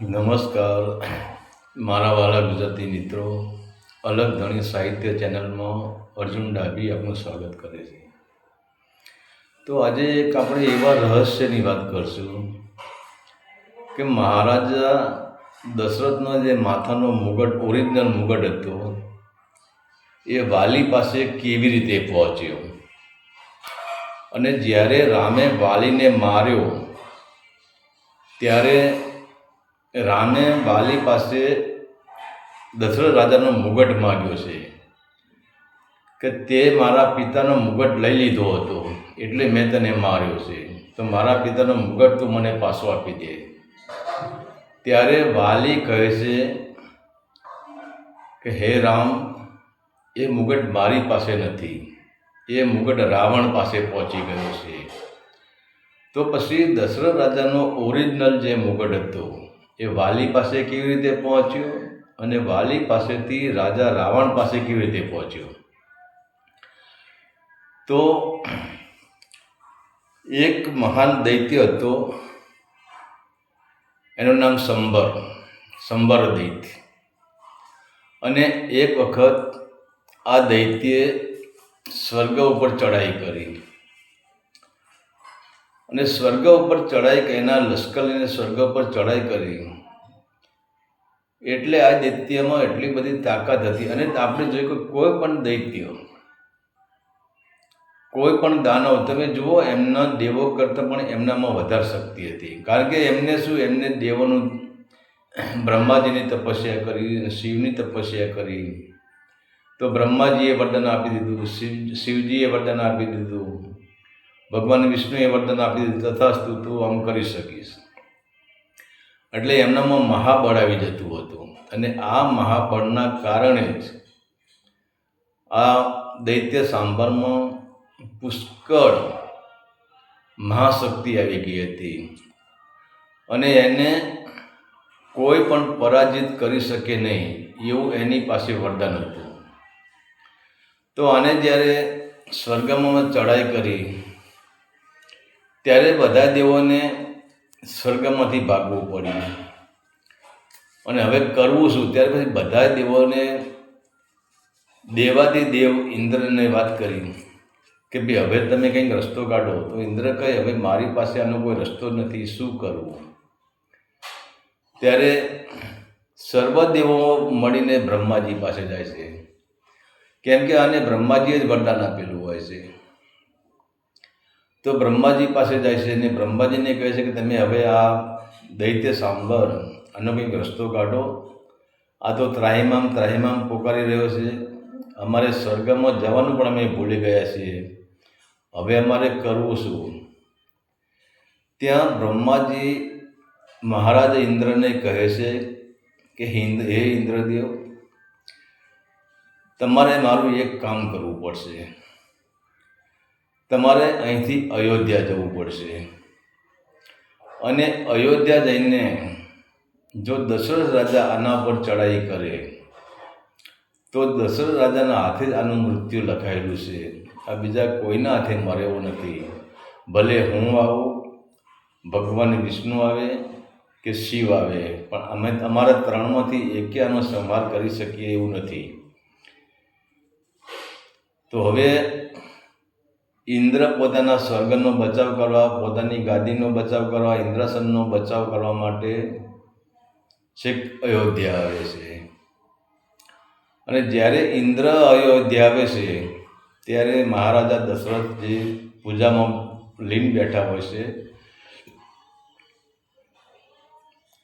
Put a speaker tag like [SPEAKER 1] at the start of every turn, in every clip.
[SPEAKER 1] નમસ્કાર. મારા વાલા ગુજરાતી મિત્રો, અલગ ધણી સાહિત્ય ચેનલમાં અર્જુન ડાબી આપનું સ્વાગત કરે છે. તો આજે એક આપણે એવા રહસ્યની વાત કરશું કે મહારાજા દશરથનો જે માથાનો મુગટ ઓરિજિનલ મુગટ હતો, એ વાલી પાસે કેવી રીતે પહોંચ્યો? અને જ્યારે રામે વાલીને માર્યો, ત્યારે રામે વાલી પાસે દશરથ રાજાનો મુગટ માગ્યો છે કે તે મારા પિતાનો મુગટ લઈ લીધો હતો, એટલે મેં તને માર્યો છે. તો મારા પિતાનો મુગટ તું મને પાછો આપી દે. ત્યારે વાલી કહે છે કે, હે રામ, એ મુગટ મારી પાસે નથી. એ મુગટ રાવણ પાસે પહોંચી ગયો છે. તો પછી દશરથ રાજાનો ઓરિજિનલ જે મુગટ હતો એ વાલી પાસે કેવી રીતે પહોંચ્યો અને વાલી પાસેથી રાજા રાવણ પાસે કેવી રીતે પહોંચ્યો? તો એક મહાન દૈત્ય હતો. એનું નામ સંબર સંબર દૈત્ય અને એક વખત આ દૈત્યે સ્વર્ગ ઉપર ચઢાઈ કરી. અને સ્વર્ગ ઉપર ચડાઈ એના લશ્કર લઈને સ્વર્ગ ઉપર ચડાઈ કરી. એટલે આ દૈત્યમાં એટલી બધી તાકાત હતી. અને આપણે જોઈએ કોઈ પણ દૈત્ય, કોઈ પણ દાનવ, તમે જુઓ, એમના દેવો કરતાં પણ એમનામાં વધારે શક્તિ હતી. કારણ કે એમને શું, એમને દેવોનું બ્રહ્માજીની તપસ્યા કરી, શિવની તપસ્યા કરી. તો બ્રહ્માજીએ વરદાન આપી દીધું, શિવ, શિવજીએ વરદાન આપી દીધું. ભગવાન વિષ્ણુએ વરદાન આપી દીધું તથાસ્તુ તું આમ કરી શકીશ. એટલે એમનામાં મહાબળ આવી જતું હતું. અને આ મહાબળના કારણે જ આ દૈત્ય સાંભળમાં પુષ્કળ મહાશક્તિ આવી ગઈ હતી. અને એને કોઈ પણ પરાજિત કરી શકે નહીં, એવું એની પાસે વરદાન હતું. તો આને જ્યારે સ્વર્ગમાં ચડાઈ કરી ત્યારે બધા દેવોને સ્વર્ગમાંથી ભાગવું પડ્યું. અને હવે કરવું શું? ત્યારે પછી બધા દેવોને દેવાથી દેવ ઇન્દ્રને વાત કરી કે ભાઈ હવે તમે કંઈક રસ્તો કાઢો. તો ઇન્દ્ર કહે, હવે મારી પાસે આનો કોઈ રસ્તો નથી, શું કરવું ત્યારે સર્વ દેવો મળીને બ્રહ્માજી પાસે જાય છે. કેમ કે આને બ્રહ્માજીએ જ વરદાન આપેલું હોય છે. તો બ્રહ્માજી પાસે જાય છે અને બ્રહ્માજીને કહે છે કે તમે હવે આ દૈત્ય સાંભર આનો કંઈક રસ્તો કાઢો. આ તો ત્રાહિમામ ત્રાહિમામ પોકારી રહ્યો છે. અમારે સ્વર્ગમાં જવાનું પણ અમે ભૂલી ગયા છીએ. હવે અમારે કરવું શું? ત્યાં બ્રહ્માજી મહારાજ ઇન્દ્રને કહે છે કે હિન્દ હે ઇન્દ્રદેવ, તમારે મારું એક કામ કરવું પડશે. તમારે અહીંથી અયોધ્યા જવું પડશે. અને અયોધ્યા જઈને જો દશરથ રાજા આના પર ચડાઈ કરે, તો દશરથ રાજાના હાથે જ આનું મૃત્યુ લખાયેલું છે. આ બીજા કોઈના હાથે મરેવો નથી. ભલે હું આવું, ભગવાન વિષ્ણુ આવે કે શિવ આવે, પણ અમે અમારા ત્રણમાંથી એકે આનો સંભાળ કરી શકીએ એવું નથી. તો હવે ઇન્દ્ર પોતાના સ્વર્ગનો બચાવ કરવા, પોતાની ગાદીનો બચાવ કરવા, ઇન્દ્રાસનનો બચાવ કરવા માટે છેક અયોધ્યા આવે છે. અને જ્યારે ઇન્દ્ર અયોધ્યા આવે છે, ત્યારે મહારાજા દશરથ જે પૂજામાં લીન બેઠા હોય છે,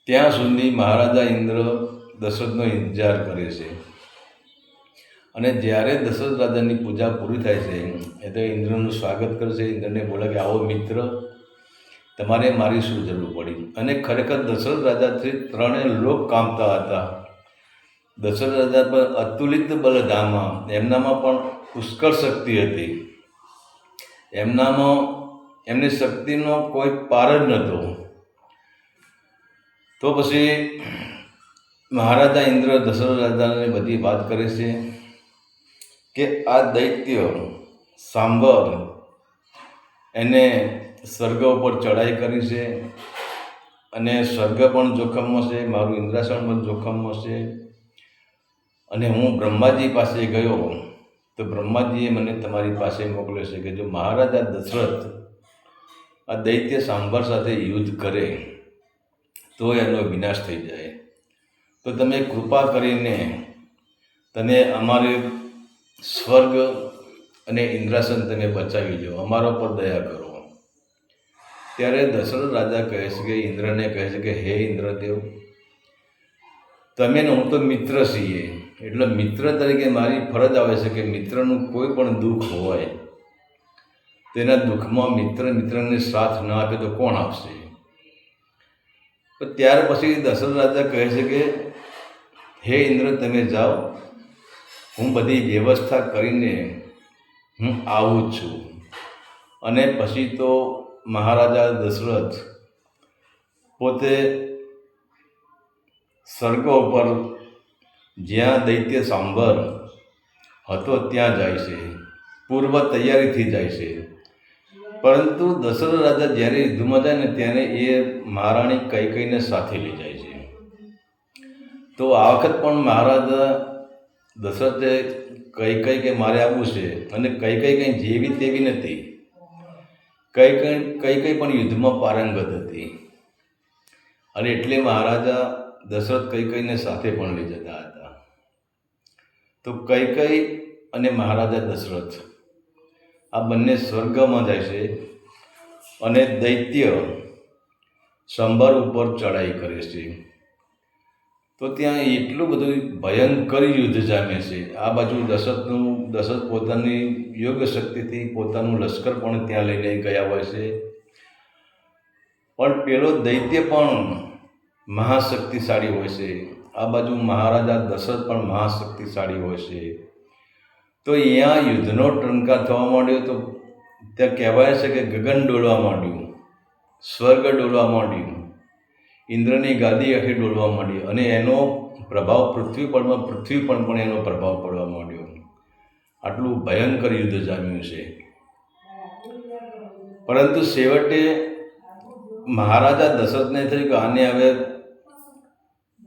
[SPEAKER 1] ત્યાં સુધી મહારાજા ઇન્દ્ર દશરથનો ઇંતજાર કરે છે. અને જ્યારે દશરથ રાજાની પૂજા પૂરી થાય છે, એ તો ઇન્દ્રનું સ્વાગત કરશે. ઇન્દ્રને બોલે કે, આવો મિત્ર, તમારે મારી શું જરૂર પડી? અને ખરેખર દશરથ રાજાથી ત્રણેય લોક કામતા હતા. દશરથ રાજા પર અતુલિત બલધામા, એમનામાં પણ પુષ્કળ શક્તિ હતી. એમનામાં એમની શક્તિનો કોઈ પાર જ નહોતો. તો પછી મહારાજા ઇન્દ્ર દશરથ રાજાને બધી વાત કરે છે. કે આ દૈત્ય સાંભર એને સ્વર્ગ ઉપર ચડાઈ કરી છે. અને સ્વર્ગ પણ જોખમમાં છે. મારું ઇન્દ્રાસન પણ જોખમમાં છે. અને હું બ્રહ્માજી પાસે ગયો, તો બ્રહ્માજીએ મને તમારી પાસે મોકલ્યો છે કે જો મહારાજા દશરથ આ દૈત્ય સાંભર સાથે યુદ્ધ કરે, તો એનો વિનાશ થઈ જાય. તો તમે કૃપા કરીને તને અમારે સ્વર્ગ અને ઇન્દ્રાસન તમે બચાવી લો, અમારા પર દયા કરો. ત્યારે દશરથ રાજા કહે છે કે, ઇન્દ્રને કહે છે કે, હે ઇન્દ્રદેવ, તમે ને હું તો મિત્ર છીએ. એટલે મિત્ર તરીકે મારી ફરજ આવે છે કે મિત્રનું કોઈ પણ દુઃખ હોય, તેના દુઃખમાં મિત્ર મિત્રને સાથ ન આપે તો કોણ આપશે? ત્યાર પછી દશરથ રાજા કહે છે કે, હે ઇન્દ્ર, તમે જાઓ હું બધી વ્યવસ્થા કરીને હું આવું છું. અને પછી તો મહારાજા દશરથ પોતે સ્વર્ગ ઉપર જ્યાં દૈત્ય સાંભર હતો ત્યાં જાય છે. પૂર્વ તૈયારીથી જાય છે. પરંતુ દશરથ રાજા જ્યારે યુદ્ધમાં જાય ને ત્યારે એ મહારાણી કઈ કઈને સાથે લઈ જાય છે. તો આ વખત પણ મહારાજા દશરથે કઈ કઈ કે મારે આવવું છે અને કઈ કઈ કંઈ જેવી તેવી નથી. કઈ કઈ કઈ કઈ પણ યુદ્ધમાં પારંગત હતી. અને એટલે મહારાજા દશરથ કઈ કઈને સાથે પણ લઈ જતા હતા. તો કઈ કઈ અને મહારાજા દશરથ, આ બંને સ્વર્ગમાં જાય છે અને દૈત્ય સંભાર ઉપર ચડાઈ કરે છે. તો ત્યાં એટલું બધું ભયંકર યુદ્ધ જામે છે. આ બાજુ દશરથનું, દશરથ પોતાની યોગ શક્તિથી પોતાનું લશ્કર પણ ત્યાં લઈને ગયા હોય છે. પણ પેલો દૈત્ય પણ મહાશક્તિશાળી હોય છે. આ બાજુ મહારાજા દશરથ પણ મહાશક્તિશાળી હોય છે. તો અહીંયા યુદ્ધનો ટંકાર થવા માંડ્યો તો ત્યાં કહેવાય છે કે ગગન ડોલવા માંડ્યું, સ્વર્ગ ડોલવા માંડ્યું. ઇન્દ્રની ગાદી આખી ડોલવા માંડી અને એનો પ્રભાવ પૃથ્વી પરમાં પૃથ્વી પર પણ એનો પ્રભાવ પડવા માંડ્યો. આટલું ભયંકર યુદ્ધ જામ્યું છે. પરંતુ છેવટે મહારાજા દશરથને થયું કે આને હવે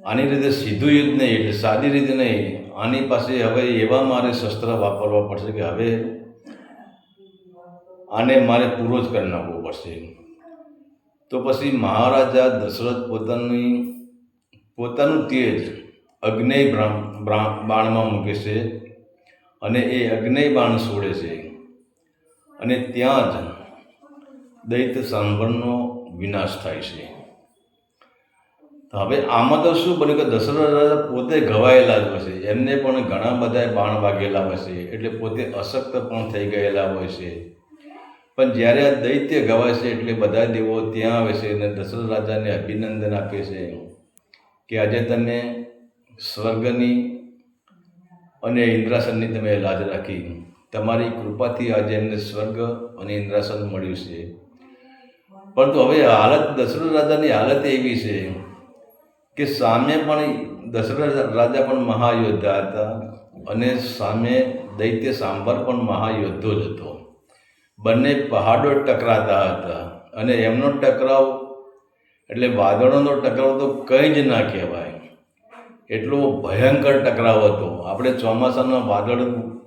[SPEAKER 1] આની રીતે સીધું યુદ્ધ નહીં, એટલે સાદી રીતે નહીં, આની પાસે હવે એવા મારે શસ્ત્ર વાપરવા પડશે કે હવે આને મારે પૂરો જ કરી નાખવો પડશે. તો પછી મહારાજા દશરથ પોતાની, પોતાનું તેજ અગ્નેય બાણમાં મૂકે છે અને એ અગ્નેય બાણ છોડે છે. અને ત્યાં જ દૈત્ય સાંભળનો વિનાશ થાય છે. હવે આમાં તો શું બન્યું કે દશરથ રાજા પોતે ઘવાયેલા જ હોય છે. એમને પણ ઘણા બધા બાણ વાગેલા હોય છે. એટલે પોતે અશક્ત પણ થઈ ગયેલા હોય છે. પણ જ્યારે આ દૈત્ય ગવાય છે એટલે બધા દેવો ત્યાં આવે છે અને દશરથ રાજાને અભિનંદન આપે છે. કે આજે તમે સ્વર્ગની અને ઇન્દ્રાસનની તમે લાજ રાખી. તમારી કૃપાથી આજે એમને સ્વર્ગ અને ઇન્દ્રાસન મળ્યું છે. પરંતુ હવે હાલત દશરથ રાજાની હાલત એવી છે કે સામે પણ દશરથ રાજા પણ મહાયોદ્ધા હતા અને સામે દૈત્ય સાંભર પણ મહાયોદ્ધો જ હતો. બંને પહાડો ટકરાતા હતા અને એમનો ટકરાવ એટલે વાદળોનો ટકરાવ તો કંઈ જ ના કહેવાય. એટલો ભયંકર ટકરાવ હતો. આપણે ચોમાસાના વાદળ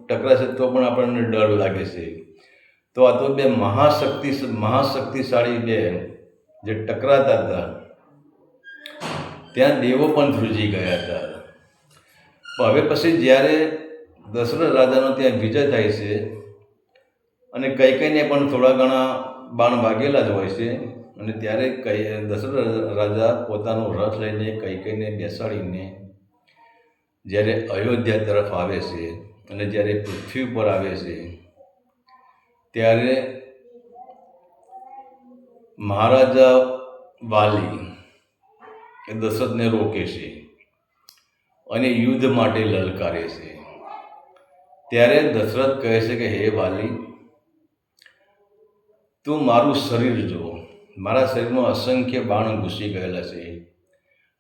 [SPEAKER 1] ટકરાશે તો પણ આપણને ડર લાગે છે. તો આ તો બે મહાશક્તિ મહાશક્તિશાળી બે જે ટકરાતા હતા, ત્યાં દેવો પણ ધ્રુજી ગયા હતા. હવે પછી જ્યારે દશરથ રાજાનો ત્યાં વિજય થાય છે અને કઈ કઈને પણ થોડા ઘણા બાણ વાગેલા જ હોય છે. અને ત્યારે કઈ દશરથ રાજા પોતાનો રથ લઈને કઈ કઈને બેસાડીને જ્યારે અયોધ્યા તરફ આવે છે અને જ્યારે પૃથ્વી ઉપર આવે છે, ત્યારે મહારાજા વાલી એ દશરથને રોકે છે અને યુદ્ધ માટે લલકારે છે. ત્યારે દશરથ કહે છે કે, હે વાલી તું મારું શરીર જો મારા શરીરમાં અસંખ્ય બાણ ઘૂસી ગયેલા છે.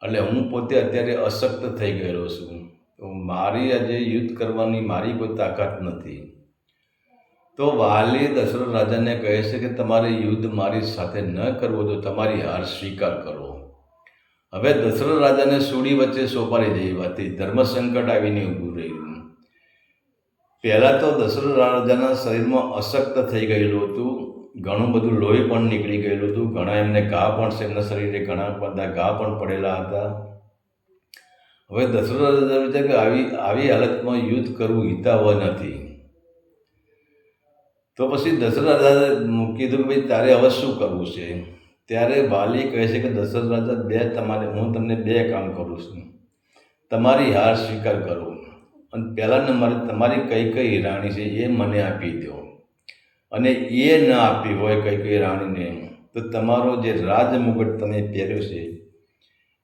[SPEAKER 1] એટલે હું પોતે અત્યારે અશક્ત થઈ ગયેલો છું. તો મારી આજે યુદ્ધ કરવાની મારી કોઈ તાકાત નથી. તો વાલી દશરથ રાજાને કહે છે કે તમારે યુદ્ધ મારી સાથે ન કરવો, તો તમારી હાર સ્વીકાર કરો. હવે દશરથ રાજાને સૂડી વચ્ચે સોપારી જઈ વાત. ધર્મ સંકટ આવીને ઊભું રહ્યું. પહેલાં તો દશરથ રાજાના શરીરમાં અશક્ત થઈ ગયેલું હતું. ઘણું બધું લોહી પણ નીકળી ગયેલું હતું. ઘણા એમને ઘા પણ એમના શરીરે ઘણા બધા ઘા પણ પડેલા હતા. હવે દશરથ રાજા કે આવી આવી હાલતમાં યુદ્ધ કરવું હિતાવ નથી. તો પછી દશરથ રાજા કીધું ભાઈ, તારે હવે શું કરવું છે? ત્યારે વાલી કહે છે કે, દશરથ રાજા, બે તમારે, હું તમને બે કામ કરું છું. તમારી હાર સ્વીકાર કરો. અને પહેલા નંબરે તમારી કઈ કઈ રાણી છે એ મને આપી દો. અને એ ન આપી હોય કઈ કઈ રાણીને તો તમારો જે રાજમુગટ તમે પહેર્યો છે,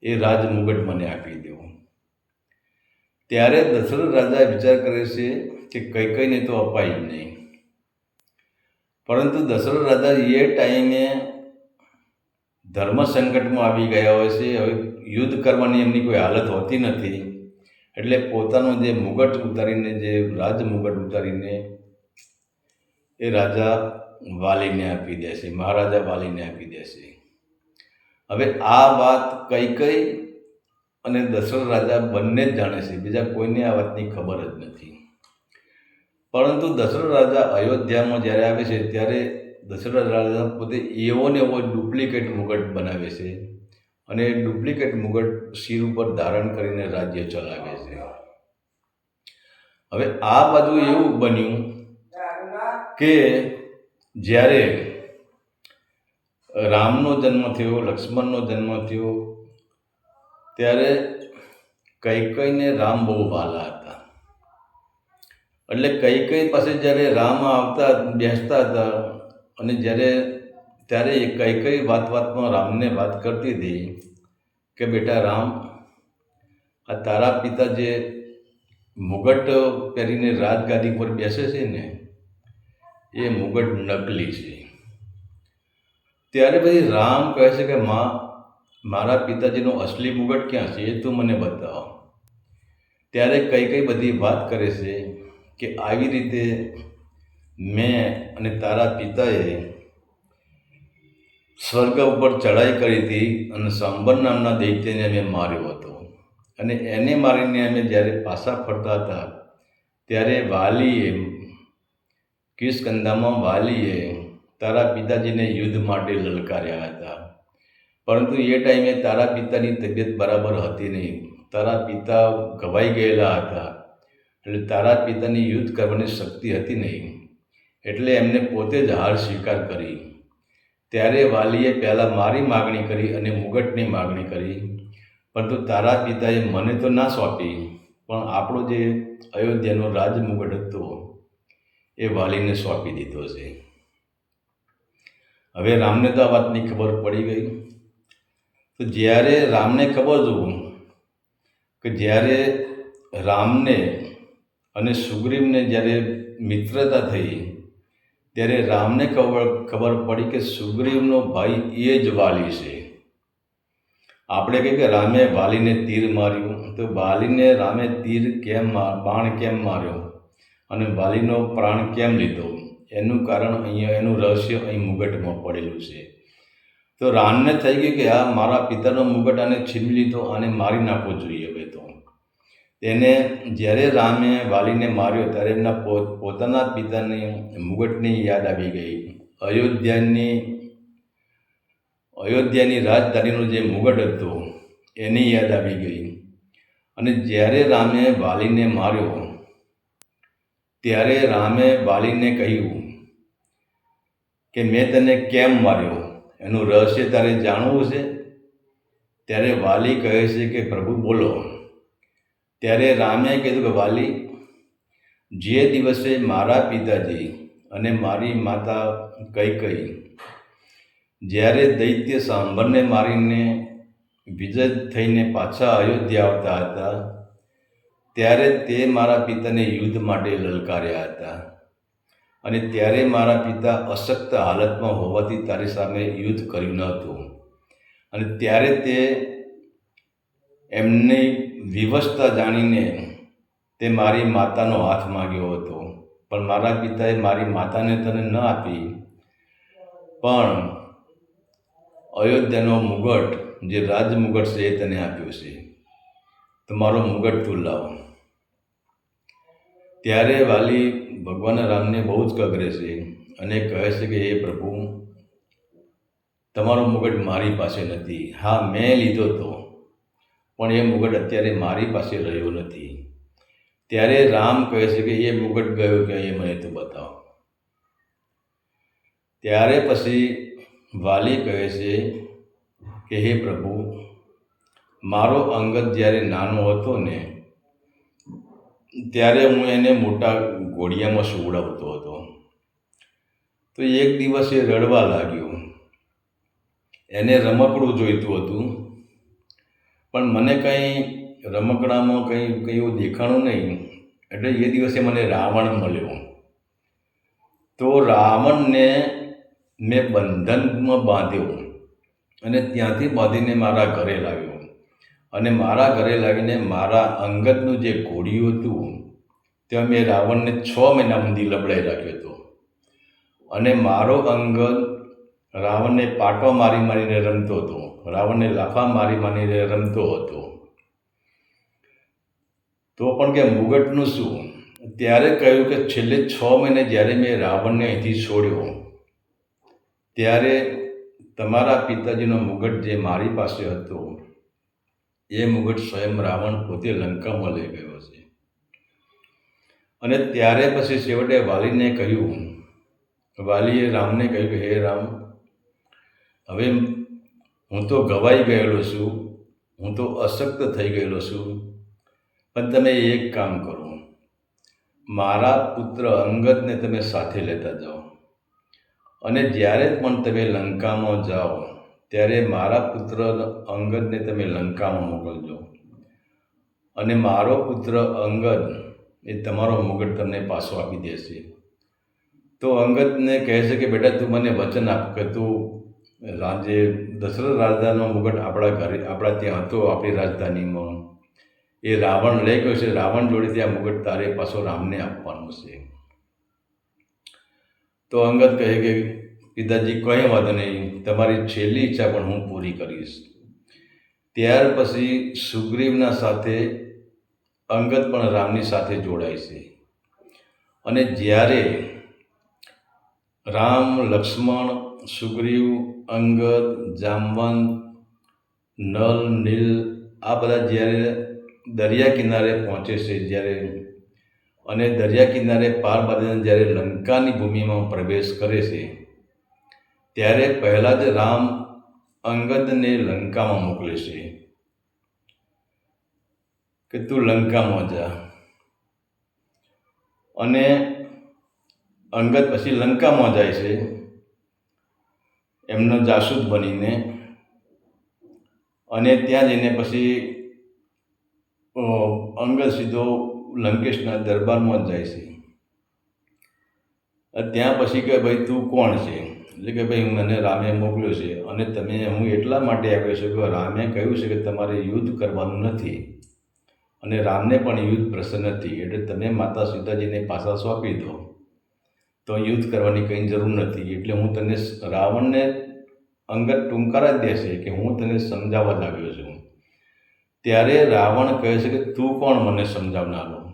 [SPEAKER 1] એ રાજમુગટ મને આપી દેવો. ત્યારે દશરથ રાજા વિચાર કરે છે કે કઈ કઈને તો અપાય નહીં. પરંતુ દશરથ રાજા એ ટાઈમે ધર્મ સંકટમાં આવી ગયા હોય છે. હવે યુદ્ધ કરવાની એમની કોઈ હાલત હોતી નથી. એટલે પોતાનો જે મુગટ ઉતારીને, જે રાજ મુગટ ઉતારીને એ રાજા વાલીને આપી દેશે મહારાજા વાલીને આપી દેશે હવે આ વાત કઈ કઈ અને દશરથ રાજા બંને જ જાણે છે, બીજા કોઈને આ વાતની ખબર જ નથી. પરંતુ દશરથ રાજા અયોધ્યામાં જ્યારે આવે છે, ત્યારે દશરથ રાજા પોતે એવો ને એવો ડુપ્લિકેટ મુગટ બનાવે છે અને ડુપ્લિકેટ મુગટ શિર ઉપર ધારણ કરીને રાજ્ય ચલાવે છે. હવે આ બાજુ એવું બન્યું કે જ્યારે રામનો જન્મ થયો, લક્ષ્મણનો જન્મ થયો, ત્યારે કૈકઈને રામ બહુ વાલા હતા. એટલે કૈકઈ પાસે જ્યારે રામ આવતા, બેસતા હતા અને જ્યારે, ત્યારે એ કઈ કઈ વાત વાતમાં રામને વાત કરતી હતી કે બેટા રામ, આ તારા પિતા જે મુગટ પહેરીને રાજગાદી પર બેસે છે ને એ મુગટ નકલી છે. ત્યારે પછી રામ કહે છે કે, માં, મારા પિતાજીનો અસલી મુગટ ક્યાં છે એ તું મને બતાવો. ત્યારે કઈ કઈ બધી વાત કરે છે કે આવી રીતે મેં અને તારા પિતાએ સ્વર્ગ ઉપર ચડાઈ કરી હતી અને સંબર નામના દૈત્યને અમે માર્યો હતો. અને એને મારીને અમે જ્યારે પાછા ફરતા હતા, ત્યારે વાલીએ કિસ્કંદામાં વાલીએ તારા પિતાજીને યુદ્ધ માટે લલકાર્યા હતા. પરંતુ એ ટાઈમે તારા પિતાની તબિયત બરાબર હતી નહીં. તારા પિતા ઘવાઈ ગયેલા હતા. એટલે તારા પિતાની યુદ્ધ કરવાની શક્તિ હતી નહીં. એટલે એમને પોતે જ હાર સ્વીકાર કરી. ત્યારે વાલીએ પહેલાં મારી માગણી કરી અને મુગટની માગણી કરી. પરંતુ તારા પિતાએ મને તો ના સોંપી, પણ આપણો જે અયોધ્યાનો રાજમુગટ હતો એ વાલીને સોંપી દીધો છે. હવે રામને તો આ વાતની ખબર પડી ગઈ. તો જ્યારે રામને ખબર જોવું કે જ્યારે રામને અને સુગ્રીવને જ્યારે મિત્રતા થઈ, ત્યારે રામને ખબર ખબર પડી કે સુગ્રીવનો ભાઈ એ જ વાલી છે. આપણે કહીએ કે રામે વાલીને તીર માર્યું. તો વાલીને રામે તીર કેમ બાણ કેમ માર્યો? અને વાલીનો પ્રાણ કેમ લીધો? એનું કારણ અહીંયા, એનું રહસ્ય અહીં મુગટમાં પડેલું છે. તો રાનને થઈ ગયું કે આ મારા પિતાનો મુગટ આને છીનવી લીધો, આને મારી નાખવો જોઈએ હવે તો. તેને જ્યારે રામે વાલીને માર્યો, ત્યારે એમના પોતાના પિતાની મુગટની યાદ આવી ગઈ. અયોધ્યાની અયોધ્યાની રાજધાનીનો જે મુગટ હતો, એની યાદ આવી ગઈ. અને જ્યારે રામે વાલીને માર્યો ત્યારે રામે વાલીને કહ્યું કે મેં તને કેમ માર્યો? એનું રહસ્ય તારે જાણવું છે ત્યારે વાલી કહે છે કે, પ્રભુ, બોલો. ત્યારે રામે કીધું કે, વાલી, જે દિવસે મારા પિતાજી અને મારી માતા કઈ કઈ, જ્યારે દૈત્ય સાંભરને મારીને વિજય થઈને પાછા અયોધ્યા આવતા હતા ત્યારે તે મારા પિતાને યુદ્ધ માટે લલકાર્યા હતા. અને ત્યારે મારા પિતા અશક્ત હાલતમાં હોવાથી તારી સામે યુદ્ધ કર્યું ન હતું. અને ત્યારે તે એમની વિવશતા જાણીને તે મારી માતાનો હાથ માગ્યો હતો. પણ મારા પિતાએ મારી માતાને તને ન આપી. પણ અયોધ્યાનો મુગટ, જે રાજ મુગટ છે એ તને આપ્યો છે. તો મારો મુગટ તું લાવ. ત્યારે વાલી ભગવાન રામને બહુ જ કગરે છે અને કહે છે કે, હે પ્રભુ, તમારો મુગટ મારી પાસે નથી. હા, મેં લીધો તો, પણ એ મુગટ અત્યારે મારી પાસે રહ્યો નથી. ત્યારે રામ કહે છે કે, એ મુગટ ગયો કે એ મને તો બતાવો. ત્યારે પછી વાલી કહે છે કે, હે પ્રભુ, મારો અંગત જ્યારે નાનો હતો ને ત્યારે હું એને મોટા ઘોડિયામાં સુવડાવતો હતો. તો એક દિવસ એ રડવા લાગ્યો. એને રમકડું જોઈતું હતું. પણ મને કંઈ રમકડામાં કંઈ કંઈ એવું દેખાણું નહીં. એટલે એ દિવસે મને રાવણ મળ્યો. તો રાવણને મેં બંધનમાં બાંધ્યો અને ત્યાંથી બાંધીને મારા ઘરે લાવ્યો. અને મારા ઘરે લાવીને મારા અંગતનું જે ઘોડિયું હતું ત્યાં મેં રાવણને છ મહિના સુધી લબડાઈ રાખ્યો હતો. અને મારો અંગત રાવણને પાટો મારી મારીને રમતો હતો, રાવણને લાફા મારી મારીને રમતો હતો. તો પણ કે મુગટનું શું? ત્યારે કહ્યું કે છેલ્લે છ મહિને જ્યારે મેં રાવણને અહીંથી છોડ્યો, ત્યારે તમારા પિતાજીનો મુગટ જે મારી પાસે હતો એ મુગટ સ્વયં રાવણ પોતે લંકામાં લઈ ગયો છે. અને ત્યારે પછી છેવટે વાલીને કહ્યું, વાલીએ રામને કહ્યું હે રામ, હવે હું તો ગવાઈ ગયેલો છું, હું તો અશક્ત થઈ ગયેલો છું, પણ તમે એક કામ કરો, મારા પુત્ર અંગતને તમે સાથે લેતા જાઓ અને જ્યારે પણ તમે લંકામાં જાઓ ત્યારે મારા પુત્ર અંગદને તમે લંકામાં મોકલજો. અને મારો પુત્ર અંગદ એ તમારો મુગટ તમને પાછો આપી દેશે. તો અંગદને કહે છે કે, બેટા, તું મને વચન આપ કે તું રાજે દશરથ રાજાનો મુગટ આપણા ઘરે, આપણા ત્યાં હતો, આપણી રાજધાનીમાં. એ રાવણ લઈ ગયો છે. રાવણ જોડેથી આ મુગટ તારે પાછો રામને આપવાનું છે. તો અંગદ કહે કે પિતાજી, કંઈ વાંધો નહીં, તમારી છેલ્લી ઈચ્છા પણ હું પૂરી કરીશ. ત્યાર પછી સુગ્રીવના સાથે અંગત પણ રામની સાથે જોડાય છે. અને જ્યારે રામ, લક્ષ્મણ, સુગ્રીવ અંગત જામવંત, નલ, નીલ, આ બધા જ્યારે દરિયા કિનારે પહોંચે છે, જ્યારે અને દરિયા કિનારે પાર બાંધીને જ્યારે લંકાની ભૂમિમાં પ્રવેશ કરે છે ત્યારે પહેલાં જ રામ અંગદને લંકામાં મોકલે છે. કે તું લંકામાં જા. અને અંગદ પછી લંકામાં જાય છે. એમનો જાસૂદ બનીને. અને ત્યાં જઈને પછી અંગત સીધો લંકેશના દરબારમાં જ જાય છે. ત્યાં પછી કે ભાઈ તું કોણ છે? એટલે કે ભાઈ મને રામે મોકલ્યો છે અને તમે હું એટલા માટે આવ્યો છું કે રામે કહ્યું છે કે તમારે યુદ્ધ કરવાનું નથી. અને રામને પણ યુદ્ધ પ્રસન્ન નથી એટલે તમે માતા સીતાજીને પાછા સોંપી દો. તો યુદ્ધ કરવાની કંઈ જરૂર નથી. એટલે હું તને રાવણને અંગત ટૂંકારા જ દેશે કે હું તને સમજાવવા લાગ્યો છું. ત્યારે રાવણ કહે છે કે તું કોણ મને સમજાવનારો?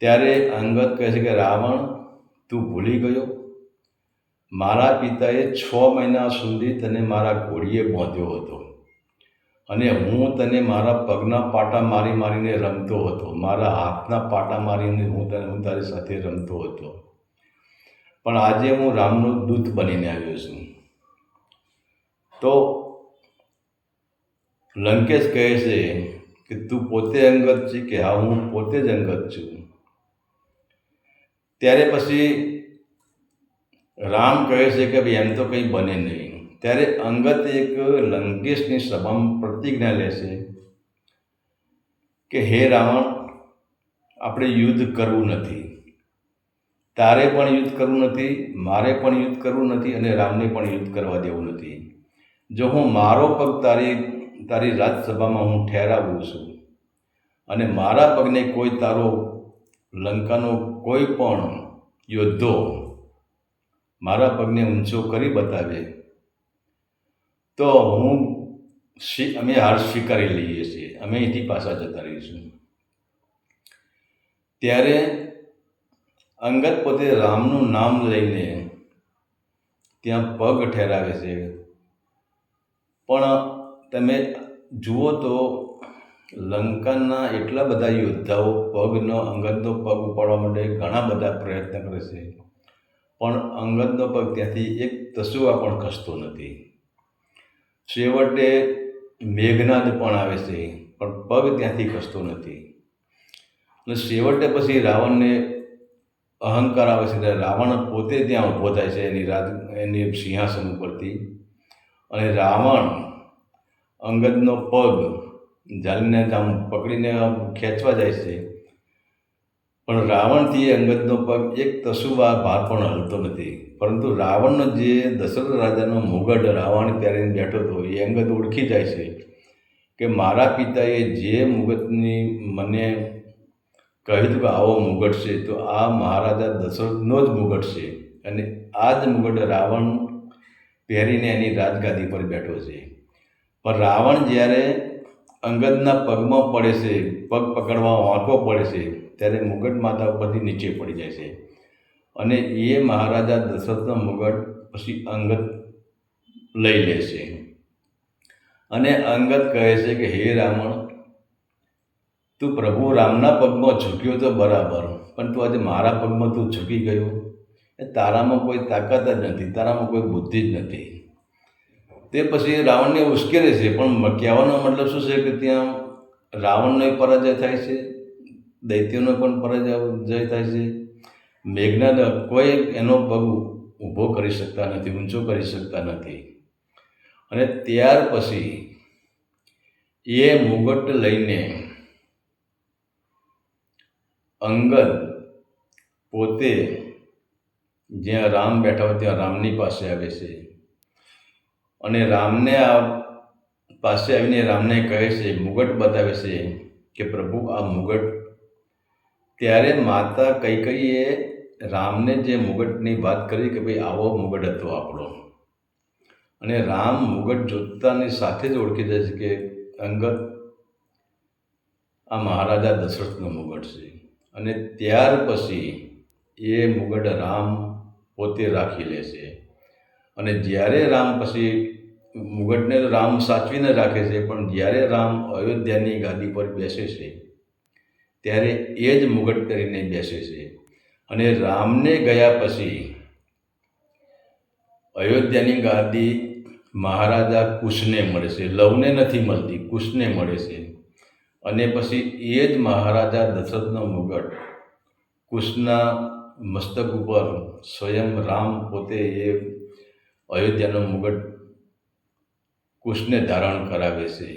[SPEAKER 1] ત્યારે અંગત કહે છે કે રાવણ, તું ભૂલી ગયો? મારા પિતાએ છ મહિના સુધી તને મારા ઘોડીએ બાંધ્યો હતો. અને હું તને મારા પગના પાટા મારી મારીને રમતો હતો. મારા હાથના પાટા મારીને હું તને, હું તારી સાથે રમતો હતો. પણ આજે હું રામનો દૂત બનીને આવ્યો છું. તો લંકેશ કહે છે કે તું પોતે અંગત છે કે હા, હું પોતે જ અંગત છું. ત્યારે પછી રામ કહે છે કે ભાઈ એમ તો કંઈ બને નહીં. ત્યારે અંગત એક લંકેશની સભામાં પ્રતિજ્ઞા લેશે કે, હે રાવણ, આપણે યુદ્ધ કરવું નથી. તારે પણ યુદ્ધ કરવું નથી, મારે પણ યુદ્ધ કરવું નથી અને રામને પણ યુદ્ધ કરવા દેવું નથી. જો હું મારો પગ તારી તારી રાજસભામાં હું ઠેરાવું છું અને મારા પગને કોઈ તારો લંકાનો કોઈ પણ યોદ્ધો મારા પગને ઊંચો કરી બતાવે. તો હું અમે હાર સ્વીકારી લઈએ છીએ. અમે અહીંથી પાછા જતા રહીશું. ત્યારે અંગત પોતે રામનું નામ લઈને ત્યાં પગ ઠેરાવે છે. પણ તમે જુઓ તો લંકાના એટલા બધા યોદ્ધાઓ પગનો અંગતનો પગ ઉપાડવા માટે ઘણા બધા પ્રયત્ન કરે છે. પણ અંગદનો પગ ત્યાંથી એક તસુવા પણ ખસતો નથી. છેવટે મેઘનાદ પણ આવે છે, પણ પગ ત્યાંથી ખસતો નથી. અને છેવટે પછી રાવણને અહંકાર આવે છે ત્યારે રાવણ પોતે ત્યાં ઊભો થાય છે એની રાજ, એની સિંહાસન ઉપરથી. અને રાવણ અંગદનો પગ જાલીને આમ પકડીને ખેંચવા જાય છે. પણ રાવણથી એ અંગદનો પગ એક તસુવા ભાર પણ હલતો નથી. પરંતુ રાવણનો જે દશરથ રાજાનો મુગટ રાવણ પહેરીને બેઠો હતો, એ અંગદ ઓળખી જાય છે કે મારા પિતાએ જે મુગટની મને કહ્યું કે આવો મુગટ છે, તો આ મહારાજા દશરથનો જ મુગટ છે અને આ જ મુગટ રાવણ પહેરીને એની રાજગાદી પર બેઠો છે. પણ રાવણ જ્યારે અંગદના પગમાં પડે છે પગ પકડવા વાંકો પડે છે, ત્યારે મુગટ માતા ઉપરથી નીચે પડી જાય છે. અને એ મહારાજા દશરથનો મુગટ પછી અંગત લઈ લે છે. અને અંગત કહે છે કે, હે રાવણ, તું પ્રભુ રામના પગમાં ઝૂક્યો તો બરાબર, પણ તું આજે મારા પગમાં તું ઝૂકી ગયો. એ તારામાં કોઈ તાકાત જ નથી, તારામાં કોઈ બુદ્ધિ જ નથી. તે પછી રાવણને ઉશ્કેરે છે, પણ કહેવાનો મતલબ શું છે કે ત્યાં રાવણનો પરાજય થાય છે, દૈત્યનો પણ પરાજય જય થાય છે. મેઘનાદ કોઈ એનો પગ ઊભો કરી શકતા નથી, ઊંચો કરી શકતા નથી. અને ત્યાર પછી એ મુગટ લઈને અંગદ પોતે જ્યાં રામ બેઠા હોય ત્યાં રામની પાસે આવે છે. અને રામને આ પાસે આવીને રામને કહે છે, મુગટ બતાવે છે કે પ્રભુ, આ મુગટ. ત્યારે માતા કઈ કઈએ રામને જે મુગટની વાત કરી કે ભાઈ, આવો મુગટ હતો આપણો. અને રામ મુગટ જોતાની સાથે જ ઓળખી જાય છે કે અંગત આ મહારાજા દશરથનો મુગટ છે. અને ત્યાર પછી એ મુગટ રામ પોતે રાખી લે છે. અને જ્યારે રામ પછી મુગટને રામ સાચવીને રાખે છે, પણ જ્યારે રામ અયોધ્યાની ગાદી પર બેસે છે, ત્યારે એ જ મુગટ કરીને બેસે છે. અને રામને ગયા પછી અયોધ્યાની ગાદી મહારાજા કુશને મળે છે. લવને નથી મળતી, કુશને મળે છે. અને પછી એ જ મહારાજા દશરથનો મુગટ કુશના મસ્તક ઉપર સ્વયં રામ પોતે એ અયોધ્યાનો મુગટ કુશને ધારણ કરાવે છે.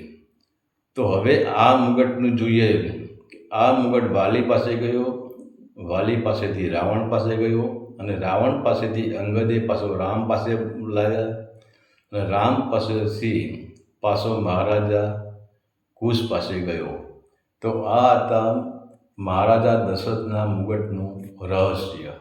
[SPEAKER 1] તો હવે આ મુગટનું જોઈએ આ મુગટ વાલી પાસે ગયો, વાલી પાસેથી રાવણ પાસે ગયો અને રાવણ પાસેથી અંગદે પાછો રામ પાસે લાવ્યા અને રામ પાસેથી પાછો મહારાજા કુશ પાસે ગયો. તો આ હતા મહારાજા દશરથના મુગટનું રહસ્ય.